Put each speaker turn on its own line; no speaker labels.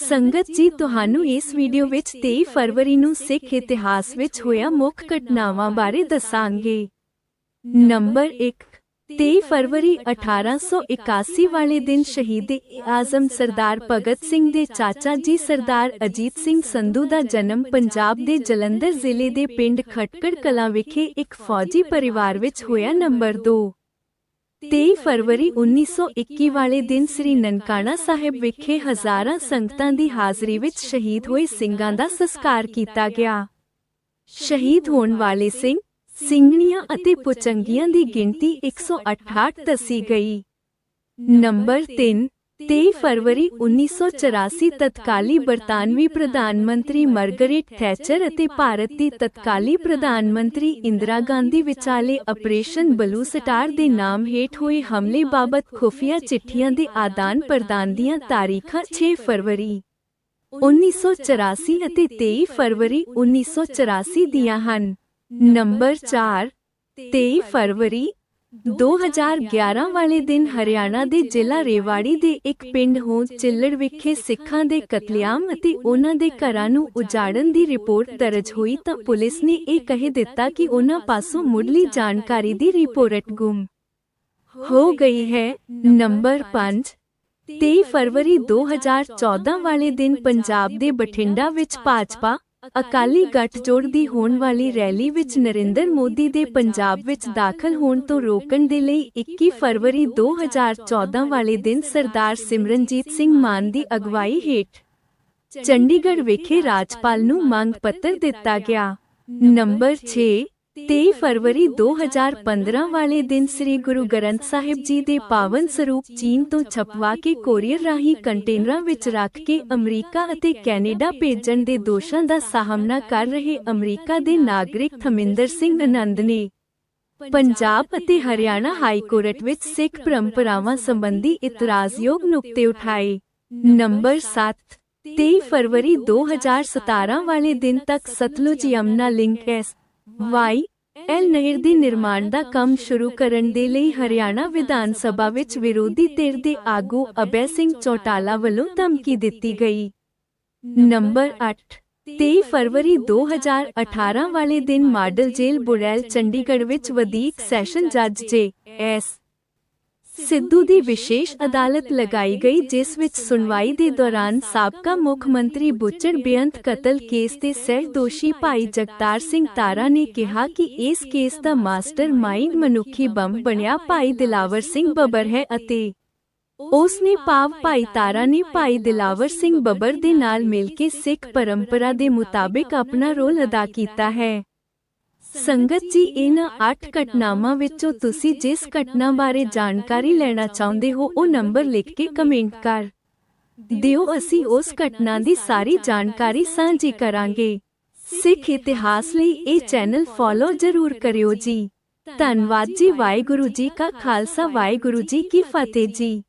ਸੰਗਤ ਜੀ, ਤੁਹਾਨੂੰ ਇਸ ਵੀਡੀਓ ਵਿੱਚ 23 ਫਰਵਰੀ ਨੂੰ ਸਿੱਖ ਇਤਿਹਾਸ ਵਿੱਚ ਹੋਇਆ ਮੁੱਖ ਘਟਨਾਵਾਂ ਬਾਰੇ ਦੱਸਾਂਗੇ। ਨੰਬਰ 1 23 ਫਰਵਰੀ 1881 ਵਾਲੇ ਦਿਨ ਸ਼ਹੀਦ ਆਜ਼ਮ ਸਰਦਾਰ ਭਗਤ ਸਿੰਘ ਦੇ ਚਾਚਾ ਜੀ ਸਰਦਾਰ ਅਜੀਤ ਸਿੰਘ ਸੰਧੂ ਦਾ ਜਨਮ ਪੰਜਾਬ ਦੇ ਜਲੰਧਰ ਜ਼ਿਲ੍ਹੇ ਦੇ ਪਿੰਡ ਖਟਕੜ ਕਲਾਂ ਵਿਖੇ ਇੱਕ ਫੌਜੀ ਪਰਿਵਾਰ ਵਿੱਚ ਹੋਇਆ ਨੰਬਰ 2 23 ਫਰਵਰੀ 1921 ਵਾਲੇ ਦਿਨ ਸ੍ਰੀ ਨਨਕਾਣਾ ਸਾਹਿਬ ਵਿਖੇ ਹਜ਼ਾਰਾਂ ਸੰਗਤਾਂ ਦੀ ਹਾਜ਼ਰੀ ਵਿੱਚ ਸ਼ਹੀਦ ਹੋਏ ਸਿੰਘਾਂ ਦਾ ਸੰਸਕਾਰ ਕੀਤਾ ਗਿਆ। ਸ਼ਹੀਦ ਹੋਣ ਵਾਲੇ ਸਿੰਘ, ਸਿੰਘਣੀਆਂ ਅਤੇ ਪੁਚੰਗੀਆਂ ਦੀ ਗਿਣਤੀ 168 ਦੱਸੀ ਗਈ। ਨੰਬਰ 3 23 ਫਰਵਰੀ 1984 ਤਤਕਾਲੀ ਬਰਤਾਨਵੀ ਪ੍ਰਧਾਨ ਮੰਤਰੀ ਮਾਰਗਰੇਟ ਥੈਚਰ ਅਤੇ ਭਾਰਤ ਦੀ ਤਤਕਾਲੀ ਪ੍ਰਧਾਨ ਮੰਤਰੀ ਇੰਦਰਾ ਗਾਂਧੀ ਵਿਚਾਲੇ ਆਪਰੇਸ਼ਨ ਬਲੂ ਸਟਾਰ ਦੇ ਨਾਮ ਹੇਠ ਹੋਏ ਹਮਲੇ ਬਾਬਤ ਖੁਫੀਆ ਚਿੱਠੀਆਂ ਦੇ ਆਦਾਨ ਪ੍ਰਦਾਨ ਦੀਆਂ ਤਾਰੀਖਾਂ 6 ਫਰਵਰੀ 1984 ਅਤੇ 23 ਫਰਵਰੀ 1984 ਦੀਆਂ ਹਨ। ਨੰਬਰ 4 23 ਫਰਵਰੀ 2011 ਵਾਲੇ ਦਿਨ ਹਰਿਆਣਾ ਦੇ ਜ਼ਿਲ੍ਹਾ ਰੇਵਾੜੀ ਦੇ ਇੱਕ ਪਿੰਡ ਹੋਂ ਚਿੱਲੜ ਵਿਖੇ ਸਿੱਖਾਂ ਦੇ ਕਤਲੇਆਮ ਅਤੇ ਉਹਨਾਂ ਦੇ ਘਰਾਂ ਨੂੰ ਉਜਾੜਨ ਦੀ ਰਿਪੋਰਟ ਦਰਜ ਹੋਈ ਤਾਂ ਪੁਲਿਸ ਨੇ ਇਹ ਕਹਿ ਦਿੱਤਾ ਕਿ ਉਹਨਾਂ ਪਾਸੋਂ ਮੁੱਢਲੀ ਜਾਣਕਾਰੀ ਦੀ ਰਿਪੋਰਟ ਗੁੰਮ ਹੋ ਗਈ ਹੈ। ਨੰਬਰ 5 23 ਫਰਵਰੀ 2014 ਵਾਲੇ ਦਿਨ ਪੰਜਾਬ ਦੇ ਬਠਿੰਡਾ ਵਿੱਚ ਭਾਜਪਾ ਅਕਾਲੀ ਗੱਠਜੋੜ ਦੀ ਹੋਣ ਵਾਲੀ ਰੈਲੀ ਵਿੱਚ ਨਰਿੰਦਰ ਮੋਦੀ ਦੇ ਪੰਜਾਬ ਵਿੱਚ ਦਾਖਲ ਹੋਣ ਤੋਂ ਰੋਕਣ ਦੇ ਲਈ 21 ਫਰਵਰੀ 2014 ਵਾਲੇ ਦਿਨ ਸਰਦਾਰ ਸਿਮਰਨਜੀਤ ਸਿੰਘ ਮਾਨ ਦੀ ਅਗਵਾਈ ਹੇਠ ਚੰਡੀਗੜ੍ਹ ਵਿਖੇ ਰਾਜਪਾਲ ਨੂੰ ਮੰਗ ਪੱਤਰ ਦਿੱਤਾ ਗਿਆ। ਨੰਬਰ 6 23 ਫਰਵਰੀ 2015 ਵਾਲੇ ਦਿਨ ਸ੍ਰੀ ਗੁਰੂ ਗ੍ਰੰਥ ਸਾਹਿਬ ਜੀ ਦੇ ਪਾਵਨ ਸਰੂਪ ਚੀਨ ਤੋਂ ਛਪਵਾ ਕੇ ਕੋਰੀਅਰ ਰਾਹੀਂ ਕੰਟੇਨਰਾਂ ਵਿੱਚ ਰੱਖ ਕੇ ਅਮਰੀਕਾ ਅਤੇ ਕੈਨੇਡਾ ਭੇਜਣ ਦੇ ਦੋਸ਼ਾਂ ਦਾ ਸਾਹਮਣਾ ਕਰ ਰਹੇ ਅਮਰੀਕਾ ਦੇ ਨਾਗਰਿਕ ਥਮਿੰਦਰ ਸਿੰਘ ਆਨੰਦ ਨੇ। ਪੰਜਾਬ ਅਤੇ ਹਰਿਆਣਾ ਹਾਈ ਕੋਰਟ ਵਿੱਚ ਸਿੱਖ ਪਰੰਪਰਾਵਾਂ ਸੰਬੰਧੀ ਇਤਰਾਜ਼ਯੋਗ ਨੁਕਤੇ ਉਠਾਏ। ਨੰਬਰ 7 23 ਫਰਵਰੀ 2017 ਵਾਲੇ ਦਿਨ ਤੱਕ Sutlej Yamuna link S Y, L ਨਹਿਰ ਦੇ ਨਿਰਮਾਣ ਦਾ ਕੰਮ ਸ਼ੁਰੂ ਕਰਨ ਦੇ ਲਈ ਹਰਿਆਣਾ ਵਿਧਾਨ ਸਭਾ ਵਿੱਚ ਵਿਰੋਧੀ ਧਿਰ ਦੇ ਆਗੂ ਅਬੈ ਸਿੰਘ ਚੌਟਾਲਾ ਵੱਲੋਂ ਧਮਕੀ ਦਿੱਤੀ ਗਈ। ਨੰਬਰ 8 23 ਫਰਵਰੀ 2018 ਵਾਲੇ ਦਿਨ ਮਾਡਲ ਜੇਲ੍ਹ ਬੁਰੈਲ ਚੰਡੀਗੜ੍ਹ ਵਿੱਚ ਵਧੀਕ ਸੈਸ਼ਨ ਜੱਜ ਜੇ ਐਸ ਸਿੱਧੂ ਦੀ ਵਿਸ਼ੇਸ਼ ਅਦਾਲਤ ਲਗਾਈ ਗਈ, ਜਿਸ ਵਿੱਚ ਸੁਣਵਾਈ ਦੇ ਦੌਰਾਨ ਸਾਬਕਾ ਮੁੱਖ ਮੰਤਰੀ ਬੁੱਚੜ ਬੇਅੰਤ ਕਤਲ ਕੇਸ ਦੇ ਸਹਿ ਦੋਸ਼ੀ ਭਾਈ ਜਗਤਾਰ ਸਿੰਘ ਤਾਰਾ ਨੇ ਕਿਹਾ ਕਿ ਇਸ ਕੇਸ ਦਾ ਮਾਸਟਰ ਮਾਈਂਡ ਮਨੁੱਖੀ ਬੰਬ ਬਣਿਆ ਭਾਈ ਦਿਲਾਵਰ ਸਿੰਘ ਬੱਬਰ ਹੈ ਅਤੇ ਉਸ ਨੇ ਭਾਵ ਭਾਈ ਤਾਰਾ ਨੇ ਭਾਈ ਦਿਲਾਵਰ ਸਿੰਘ ਬੱਬਰ ਦੇ ਨਾਲ ਮਿਲ ਕੇ ਸਿੱਖ ਪਰੰਪਰਾ ਦੇ ਮੁਤਾਬਿਕ ਆਪਣਾ ਰੋਲ ਅਦਾ ਕੀਤਾ ਹੈ। ਸੰਗਤ ਜੀ ਇਹਨਾਂ 8 ਘਟਨਾਵਾਂ ਵਿੱਚੋਂ ਤੁਸੀਂ ਜਿਸ ਘਟਨਾ ਬਾਰੇ ਜਾਣਕਾਰੀ ਲੈਣਾ ਚਾਹੁੰਦੇ ਹੋ, ਉਹ ਨੰਬਰ ਲਿਖ ਕੇ ਕਮੈਂਟ ਕਰ। ਦਿਓ, ਅਸੀਂ ਉਸ ਘਟਨਾ ਦੀ ਸਾਰੀ ਜਾਣਕਾਰੀ ਸਾਂਝੀ ਕਰਾਂਗੇ। ਸਿੱਖ ਇਤਿਹਾਸ ਲਈ ਇਹ ਚੈਨਲ ਫੋਲੋ ਜ਼ਰੂਰ ਕਰਿਓ ਜੀ। ਧੰਨਵਾਦ ਜੀ, ਵਾਹਿਗੁਰੂ ਜੀ ਕਾ ਖਾਲਸਾ, ਵਾਹਿਗੁਰੂ ਜੀ ਕੀ ਫਤਿਹ ਜੀ।